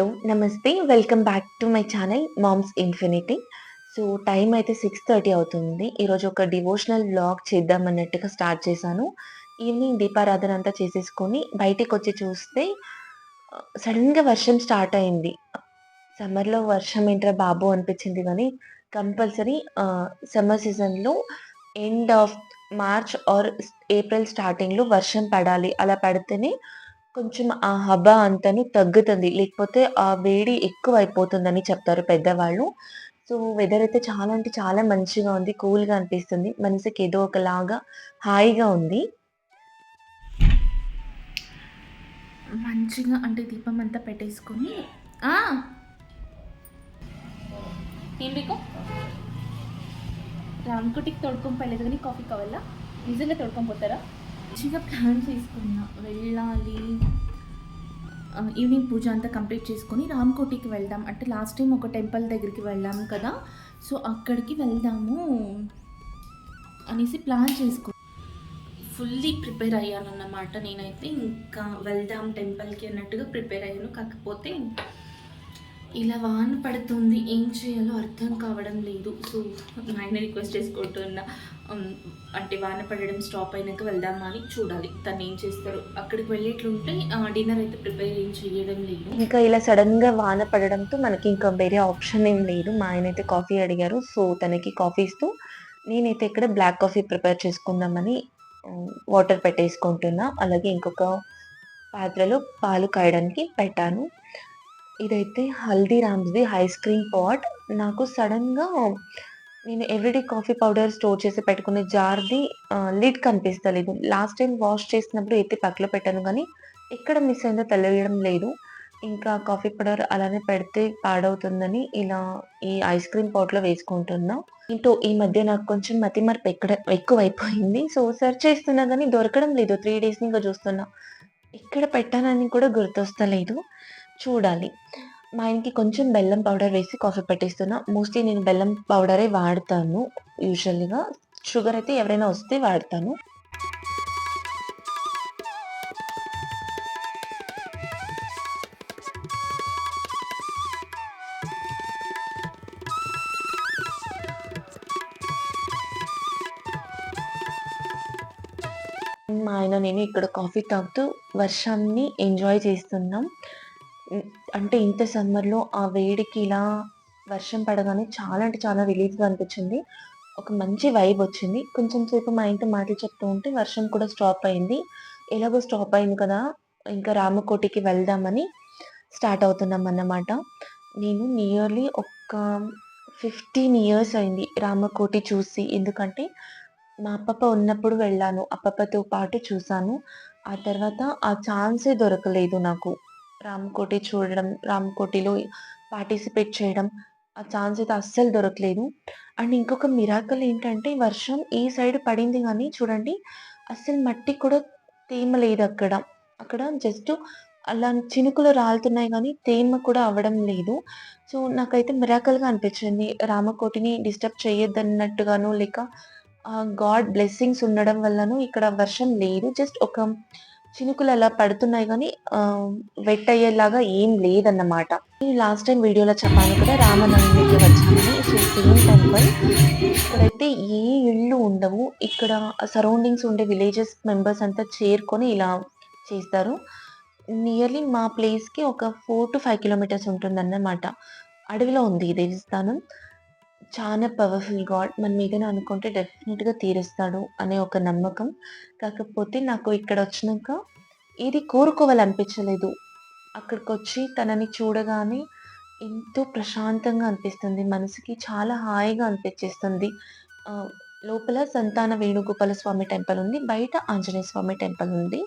Hello నమస్తే. Welcome back to my channel moms infinity so time అయితే six thirty అవుతుంది. ఈరోజు ఒక డివోషనల్ బ్లాగ్ చేద్దాం అన్నట్టుగా స్టార్ట్ చేశాను. ఈవినింగ్ దీపారాధన అంతా చేసేసుకొని బయటికి వచ్చి చూస్తే uh, సడన్గా వర్షం స్టార్ట్ అయింది. సమ్మర్లో వర్షం ఏంట్రా బాబు అనిపించింది కానీ కంపల్సరీ సమ్మర్ సీజన్లో end of March or April స్టార్టింగ్లో వర్షం పడాలి. అలా పడితేనే కొంచెం ఆ హబ అంతను తగ్గుతుంది. లేకపోతే ఆ వేడి ఎక్కువ అయిపోతుందని చెప్తారు పెద్దవాళ్ళు. సో, వెదర్ అయితే చాలా అంటే చాలా మంచిగా ఉంది. కూల్‌గా అనిపిస్తుంది. మనసుకి ఏదో ఒకలాగా హాయిగా ఉంది. మంచిగా అంటే దీపం అంతా పెట్టేసుకొని ఆ! ఏం తోడుకొని పర్లేదు కానీ కాఫీ కావాలా? నిజంగా తోడుకొని పోతారా? మంచిగా ప్లాన్ చేసుకున్నా. వెళ్ళాలి. ఈవినింగ్ పూజ అంతా కంప్లీట్ చేసుకొని రామ్‌కోటికి వెళ్దాం. అంటే లాస్ట్ టైం ఒక టెంపుల్ దగ్గరికి వెళ్ళాము కదా! సో, అక్కడికి వెళ్దాము అనేసి ప్లాన్ చేసుకో ఫుల్లీ ప్రిపేర్ అయ్యానన్నమాట నేనైతే. ఇంకా వెళ్దాం టెంపుల్‌కి అన్నట్టుగా ప్రిపేర్ అయ్యాను. కాకపోతే ఇలా వాన పడుతుంది. ఏం చేయాలో అర్థం కావడం లేదు. సో, మా ఆయన రిక్వెస్ట్ చేసుకుంటున్నా. అంటే వాన పడడం స్టాప్ అయినాక వెళ్దామా అని చూడాలి. తను ఏం చేస్తారు అక్కడికి వెళ్ళేట్లుంటే డిన్నర్ అయితే ప్రిపేర్ ఏం చేయడం లేదు. ఇంకా ఇలా సడన్‌గా వాన పడడంతో మనకి ఇంకా వేరే ఆప్షన్ ఏం లేదు. మా ఆయన అయితే కాఫీ అడిగారు. సో, తనకి కాఫీ ఇస్తూ నేనైతే ఇక్కడ బ్లాక్ కాఫీ ప్రిపేర్ చేసుకుందామని వాటర్ పెట్టేసుకుంటున్నా. అలాగే ఇంకొక పాత్రలో పాలు కాయడానికి పెట్టాను. ఇదైతే హల్దీరామ్స్‌ది ఐస్ క్రీమ్ పాట్. నాకు సడన్‌గా నేను ఎవ్రీడే కాఫీ పౌడర్ స్టోర్ చేసి పెట్టుకునే జార్‌ది లిడ్ కనిపిస్తలేదు. లాస్ట్ టైం వాష్ చేసినప్పుడు ఎత్తి పక్కలో పెట్టాను కానీ ఎక్కడ మిస్ అయిందో తెలియడం లేదు. ఇంకా కాఫీ పౌడర్ అలానే పెడితే పాడవుతుందని ఇలా ఈ ఐస్ క్రీమ్ పాట్‌లో వేసుకుంటున్నా. ఇంటో ఈ మధ్య నాకు కొంచెం మతిమరుపు ఎక్కడ ఎక్కువైపోయింది. సో, సెర్చ్ చేస్తున్నా కానీ దొరకడం లేదు. త్రీ డేస్ ఇంకా చూస్తున్నా. ఎక్కడ పెట్టానని కూడా గుర్తొస్తలేదు. చూడాలి. మా ఆయనకి కొంచెం బెల్లం పౌడర్ వేసి కాఫీ పెట్టిస్తున్నా. మోస్ట్‌లీ నేను బెల్లం పౌడరే వాడతాను యూజువల్‌గా. షుగర్ అయితే ఎవరైనా వస్తే వాడతాను. మా ఆయన నేను ఇక్కడ కాఫీ తాగుతూ వర్షాన్ని ఎంజాయ్ చేస్తున్నాం. అంటే ఇంత సమ్మర్‌లో ఆ వేడికి ఇలా వర్షం పడగానే చాలా అంటే చాలా రిలీఫ్‌గా అనిపించింది. ఒక మంచి వైబ్ వచ్చింది. కొంచెం సేపు మా ఇంట్లో మాటలు చెప్తూ ఉంటే వర్షం కూడా స్టాప్ అయింది. ఎలాగో స్టాప్ అయింది కదా! ఇంకా రామకోటికి వెళ్దామని స్టార్ట్ అవుతున్నాం అన్నమాట నేను నియర్లీ ఒక 15 ఇయర్స్ అయింది రామకోటి చూసి. ఎందుకంటే మా అప్పప్ప ఉన్నప్పుడు వెళ్ళాను. అప్పప్పతో పాటు చూశాను ఆ తర్వాత ఆ ఛాన్సే దొరకలేదు నాకు. రామకోటి చూడడం, రామకోటిలో పార్టిసిపేట్ చేయడం. ఆ ఛాన్స్ అయితే అస్సలు దొరకలేదు. అండ్ ఇంకొక మిరాకల్ ఏంటంటే వర్షం ఈ సైడ్ పడింది కానీ చూడండి అస్సలు మట్టి కూడా తేమ లేదు అక్కడ జస్ట్ అలా చినుకులు రాలుతున్నాయి కానీ తేమ కూడా అవ్వడం లేదు. సో, నాకైతే మిరాకల్గా అనిపించింది. రామకోటిని డిస్టర్బ్ చేయొద్దన్నట్టుగాను లేక గాడ్ బ్లెస్సింగ్స్ ఉండడం వల్లనూ ఇక్కడ వర్షం లేదు. జస్ట్ ఒక చినుకులు అలా పడుతున్నాయి కానీ వెట్ అయ్యేలాగా ఏం లేదన్నమాట. నేను లాస్ట్ టైం వీడియోలో చెప్పాను కూడా రామనవమికి వచ్చామని. So, same temple. ఇక్కడైతే ఏ ఇళ్ళు ఉండవు. ఇక్కడ సరౌండింగ్స్ ఉండే విలేజెస్ మెంబర్స్ అంతా చేరుకొని ఇలా చేస్తారు. నియర్లీ మా ప్లేస్‌కి ఒక 4-5 కిలోమీటర్స్ ఉంటుందన్నమాట. అడవిలో ఉంది ఈ దేవస్థానం. చాలా పవర్‌ఫుల్ గాడ్. మన మీద అనుకుంటే డెఫినెట్గా తీరుస్తాడు అనే ఒక నమ్మకం. కాకపోతే నాకు ఇక్కడ వచ్చినాక ఏది కోరుకోవాలనిపించలేదు. అక్కడికొచ్చి తనని చూడగానే ఎంతో ప్రశాంతంగా అనిపిస్తుంది. మనసుకి చాలా హాయిగా అనిపించేస్తుంది. లోపల సంతాన వేణుగోపాల స్వామి టెంపుల్ ఉంది. బయట ఆంజనేయ స్వామి టెంపుల్ ఉంది.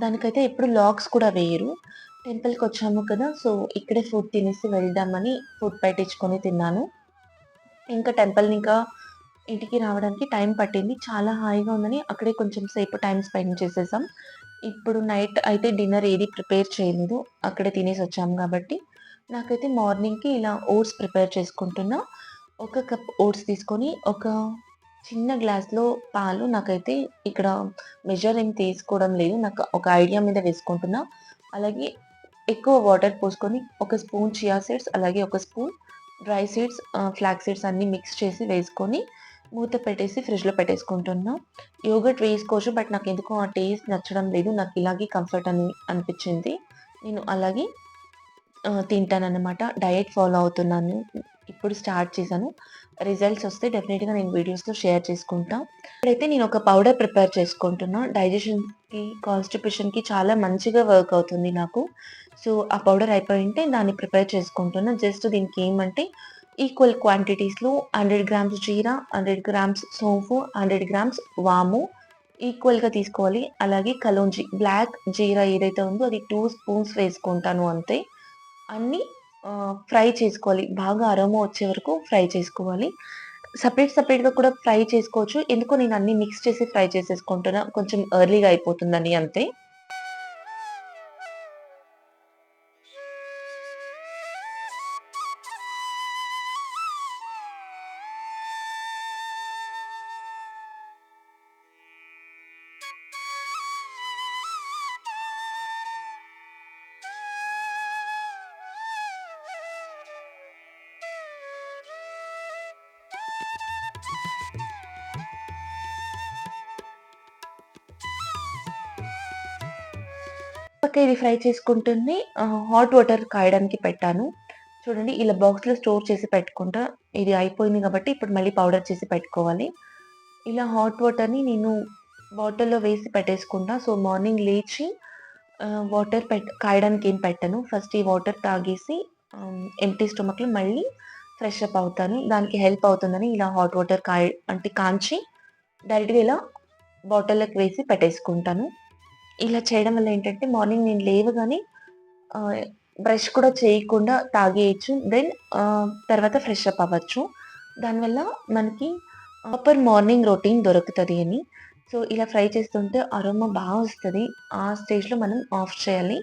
దానికైతే ఎప్పుడు లాక్స్ కూడా వేయరు. టెంపుల్కి వచ్చాము కదా! సో, ఇక్కడే ఫుడ్ తినేసి వెళ్దామని ఫుడ్ పెట్టించుకొని తిన్నాను. ఇంకా టెంపుల్‌ని ఇంకా ఇంటికి రావడానికి టైం పట్టింది. చాలా హాయిగా ఉందని అక్కడే కొంచెం సేపు టైం స్పెండ్ చేసేసాం. ఇప్పుడు నైట్ అయితే డిన్నర్ ఏది ప్రిపేర్ చేయలేదు. అక్కడే తినేసి వచ్చాం కాబట్టి. నాకైతే మార్నింగ్‌కి ఇలా ఓట్స్ ప్రిపేర్ చేసుకుంటున్నా. ఒక కప్ ఓట్స్ తీసుకొని ఒక చిన్న గ్లాస్‌లో పాలు నాకైతే ఇక్కడ మెజర్ ఏం తీసుకోవడం లేదు. నాకు ఒక ఐడియా మీద వేసుకుంటున్నా. అలాగే ఎక్కువ వాటర్ పోసుకొని ఒక స్పూన్ చియా సీడ్స్ అలాగే ఒక spoon dry seeds flax seeds అన్నీ మిక్స్ చేసి వేసుకొని మూత పెట్టేసి ఫ్రిడ్జ్లో పెట్టేసుకుంటున్నా. యోగట్ వేసుకోవచ్చు బట్ నాకు ఎందుకో ఆ టేస్ట్ నచ్చడం లేదు. నాకు ఇలాగే కంఫర్ట్ అని అనిపించింది. నేను అలాగే తింటానన్నమాట. డయట్ ఫాలో అవుతున్నాను. ఇప్పుడు స్టార్ట్ చేశాను. రిజల్ట్స్ వస్తే డెఫినెట్గా నేను వీడియోస్తో షేర్ చేసుకుంటా. ఇప్పుడైతే నేను ఒక పౌడర్ ప్రిపేర్ చేసుకుంటున్నా. డైజెషన్కి కాన్స్టిపేషన్కి చాలా మంచిగా వర్క్ అవుతుంది నాకు. సో ఆ పౌడర్ అయిపోయింటే దాన్ని ప్రిపేర్ చేసుకుంటున్నా. జస్ట్ దీనికి ఏమంటే ఈక్వల్ క్వాంటిటీస్లో హండ్రెడ్ గ్రామ్స్ జీరా హండ్రెడ్ గ్రామ్స్ సోంపు హండ్రెడ్ గ్రామ్స్ వాము ఈక్వల్గా తీసుకోవాలి. అలాగే కలోంజి బ్లాక్ జీరా ఏదైతే ఉందో అది టూ స్పూన్స్ వేసుకుంటాను అంతే. అన్నీ ఫ్రై చేసుకోవాలి. బాగా అరోమా వచ్చే వరకు ఫ్రై చేసుకోవాలి. సపరేట్ సపరేట్గా కూడా ఫ్రై చేసుకోవచ్చు. ఎందుకో నేను అన్ని మిక్స్ చేసి ఫ్రై చేసేసుకుంటున్నా. కొంచెం ఎర్లీగా అయిపోతుందని అంతే. పక్క ఇది ఫ్రై చేసుకుంటుంది. హాట్ వాటర్ కాయడానికి పెట్టాను. చూడండి ఇలా బాక్స్లో స్టోర్ చేసి పెట్టుకుంటా. ఇది అయిపోయింది కాబట్టి ఇప్పుడు మళ్ళీ పౌడర్ చేసి పెట్టుకోవాలి. ఇలా హాట్ వాటర్ని నేను బాటిల్లో వేసి పెట్టేసుకుంటా. సో మార్నింగ్ లేచి వాటర్ పెట్ కాయడానికి ఏం పెట్టను. ఫస్ట్ ఈ వాటర్ తాగేసి ఎంటీ స్టొమక్లో మళ్ళీ ఫ్రెష్ అప్ అవుతాను. దానికి హెల్ప్ అవుతుందని ఇలా హాట్ వాటర్ కా అంటే కాంచి డైరెక్ట్గా ఇలా బాటిల్లోకి వేసి పెట్టేసుకుంటాను. ఇలా చేయడం వల్ల ఏంటంటే మార్నింగ్ నేను లేవగానే బ్రష్ కూడా చేయకుండా తాగేయచ్చు. దెన్ తర్వాత ఫ్రెష్ అప్ అవ్వచ్చు. దానివల్ల మనకి ప్రాపర్ మార్నింగ్ రొటీన్ దొరుకుతుంది అని. సో ఇలా ఫ్రై చేస్తుంటే అరోమా బాగా వస్తుంది. ఆ స్టేజ్లో మనం ఆఫ్ చేయాలి.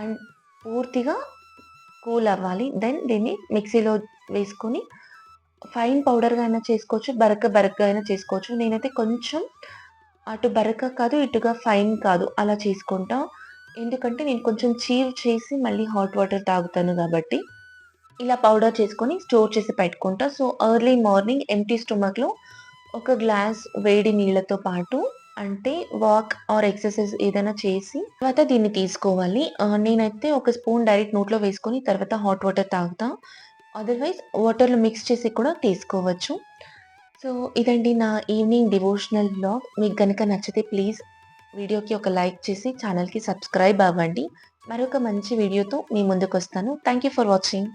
అండ్ పూర్తిగా కూల్ అవ్వాలి. దెన్ దీన్ని మిక్సీలో వేసుకొని ఫైన్ పౌడర్గా అయినా చేసుకోవచ్చు బరక బరకగా అయినా చేసుకోవచ్చు. నేనైతే కొంచెం అటు బరక కాదు ఇటుగా ఫైన్ కాదు అలా చేసుకుంటా. ఎందుకంటే నేను కొంచెం చీవ్ చేసి మళ్ళీ హాట్ వాటర్ తాగుతాను కాబట్టి ఇలా పౌడర్ చేసుకొని స్టోర్ చేసి పెట్టుకుంటా. సో ఎర్లీ మార్నింగ్ ఎంటీ స్టొమక్లో ఒక గ్లాస్ వేడి నీళ్ళతో పాటు అంటే వాక్ ఆర్ ఎక్సర్సైజ్ ఏదైనా చేసి తర్వాత దీన్ని తీసుకోవాలి. నేనైతే ఒక స్పూన్ డైరెక్ట్ నోట్లో వేసుకొని తర్వాత హాట్ వాటర్ తాగుతా. అదర్వైజ్ వాటర్లో మిక్స్ చేసి కూడా తీసుకోవచ్చు. సో ఇదండి నా ఈవినింగ్ డివోషనల్ బ్లాగ్ మీకు కనుక నచ్చితే ప్లీజ్ వీడియోకి ఒక లైక్ చేసి ఛానల్కి సబ్స్క్రైబ్ అవ్వండి. మరొక మంచి వీడియోతో మీ ముందుకు వస్తాను థ్యాంక్ యూ ఫర్ వాచింగ్